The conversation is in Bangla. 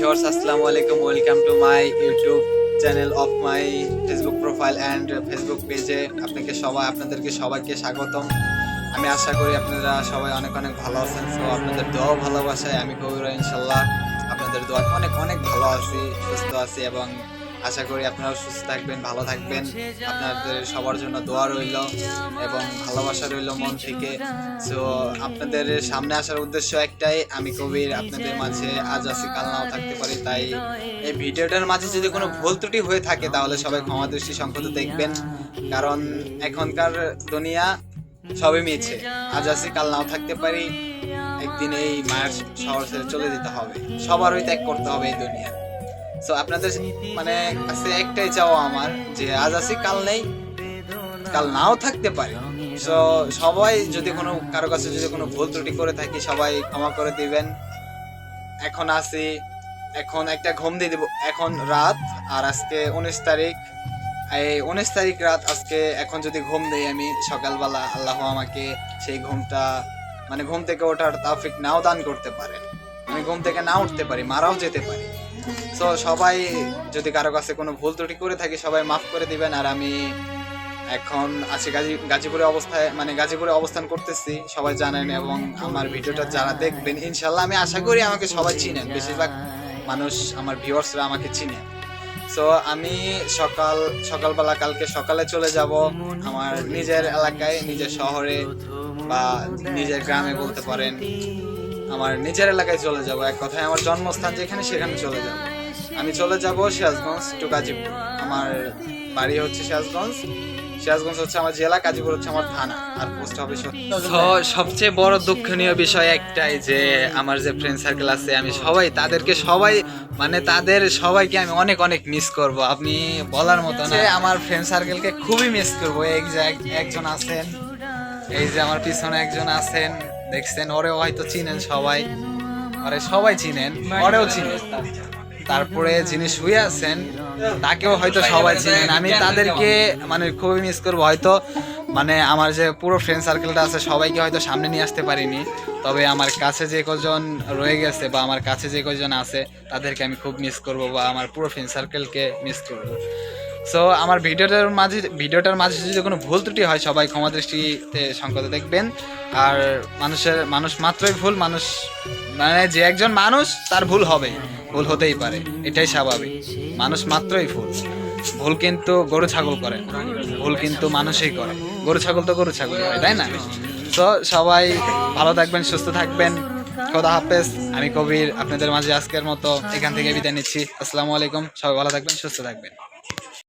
ভিউয়ার্স আসসালামু আলাইকুম welcome to my YouTube channel of my Facebook profile and Facebook পেজে আপনাকে সবাই, আপনাদেরকে সবাইকে স্বাগতম। আমি আশা করি আপনারা সবাই অনেক অনেক ভালো আছেন। সো আপনাদের দোয়াও ভালোবাসায়। আমি কবির ইনশাল্লাহ আপনাদের দোয়া অনেক অনেক ভালো আছি, সুস্থ আছি এবং আশা করি আপনারাও সুস্থ থাকবেন, ভালো থাকবেন। আপনাদের সবার জন্য দোয়া রইল এবং ভালোবাসা রইল মন থেকে। সো আপনাদের সামনে আসার উদ্দেশ্য একটাই, আমি কবির, আপনাদের মাঝে আজ আছি, কাল নাও থাকতে পারি। তাই এই ভিডিওটার মাঝে যদি কোনো ভুল ত্রুটি হয়ে থাকে, তাহলে সবাই ক্ষমা দৃষ্টি সংকট দেখবেন। কারণ এখনকার দুনিয়া সবই মিছে। আজ আছি, কাল নাও থাকতে পারি। একদিন এই মায়ের শহর ছেড়ে চলে যেতে হবে। সবারই ত্যাগ করতে হবে এই দুনিয়া। সো আপনাদের মানে কাছে একটাই চাওয়া আমার যে আজ আছি, কাল নেই, কাল নাও থাকতে পারে। সো সবাই যদি কোনো, কারও কাছে যদি কোনো ভুল ত্রুটি করে থাকি, সবাই ক্ষমা করে দিবেন। এখন আসি এখন একটা ঘুম দিয়ে দিব। এখন রাত, আর আজকে উনিশ তারিখ। এই উনিশ তারিখ রাত আজকে এখন যদি ঘুম দেই আমি, সকালবেলা আল্লাহ আমাকে সেই ঘুমটা মানে ঘুম থেকে ওঠার তাফিক নাও দান করতে পারেন আমি ঘুম থেকে না উঠতে পারি, মারাও যেতে পারি। তো সবাই যদি কারও কাছে কোনো ভুল ত্রুটি করে থাকি, সবাই মাফ করে দিবেন। আর আমি এখন আছি গাজী গাজীপুরে অবস্থায় মানে গাজীপুরে অবস্থান করতেছি, সবাই জানেন, এবং আমার ভিডিওটা যারা দেখবেন ইনশাল্লাহ আমি আশা করি আমাকে সবাই চিনেন। বেশিরভাগ মানুষ, আমার ভিউয়ার্সরা আমাকে চিনে। সো আমি সকাল সকালবেলা কালকে সকালে চলে যাব আমার নিজের এলাকায়, নিজের শহরে বা নিজের গ্রামে বলতে পারেন। আমার নিজের এলাকায় চলে যাব। এক কথায় আমার জন্মস্থান যেখানে সেখানে চলে যাব। আমি চলে যাব সিরাজগঞ্জ টু গাজীপুর। আমার বাড়ি হচ্ছে সিরাজগঞ্জ। সিরাজগঞ্জ হচ্ছে আমার জেলা গাজীপুর হচ্ছে আমার থানা। আর পোস্ট অফিস সবচেয়ে বড় দুঃখনীয় বিষয় একটাই যে আমার যে ফ্রেন্ড সার্কেল আছে আমি সবাই তাদেরকে সবাই মানে তাদের সবাইকে আমি অনেক অনেক মিস করব। আপনি বলার মতো না। আমার ফ্রেন্ড সার্কেলকে খুবই মিস করব। এক- একজন আছেন এই যে আমার পিছনে একজন আছেন দেখছেন, ওরেও হয়তো চিনেন সবাই। আরে সবাই চিনেন, ওরেও চিনেন। তারপরে যিনি শুয়ে আছেন, তাকেও হয়তো সবাই চিনেন। আমি তাদেরকে মানে খুবই মিস করব। হয়তো মানে আমার যে পুরো ফ্রেন্ড সার্কেলটা আছে, সবাইকে হয়তো সামনে নিয়ে আসতে পারিনি। তবে আমার কাছে যে কজন রয়ে গেছে বা আমার কাছে যে কজন আছে, তাদেরকে আমি খুব মিস করব বা আমার পুরো ফ্রেন্ড সার্কেলকে মিস করব। সো আমার ভিডিওটার মাঝে ভিডিওটার মাঝে যদি কোনো ভুল ত্রুটি হয়, সবাই ক্ষমা দৃষ্টিতে সংকট দেখবেন। আর মানুষের, মানুষ মাত্রই ভুল, মানুষ মানে যে একজন মানুষ, তার ভুল হবে। ভুল হতেই পারে। এটাই স্বাভাবিক। মানুষ মাত্রই ভুল। ভুল কিন্তু গরু ছাগল করে। ভুল কিন্তু মানুষই করে। গরু ছাগল তো গরু ছাগল হয়, তাই না? তো সবাই ভালো থাকবেন, সুস্থ থাকবেন। খোদা হাফেজ। আমি কবির আপনাদের মাঝে আজকের মতো এখান থেকে বিদায় নিচ্ছি। আসসালামু আলাইকুম। সবাই ভালো থাকবেন, সুস্থ থাকবেন।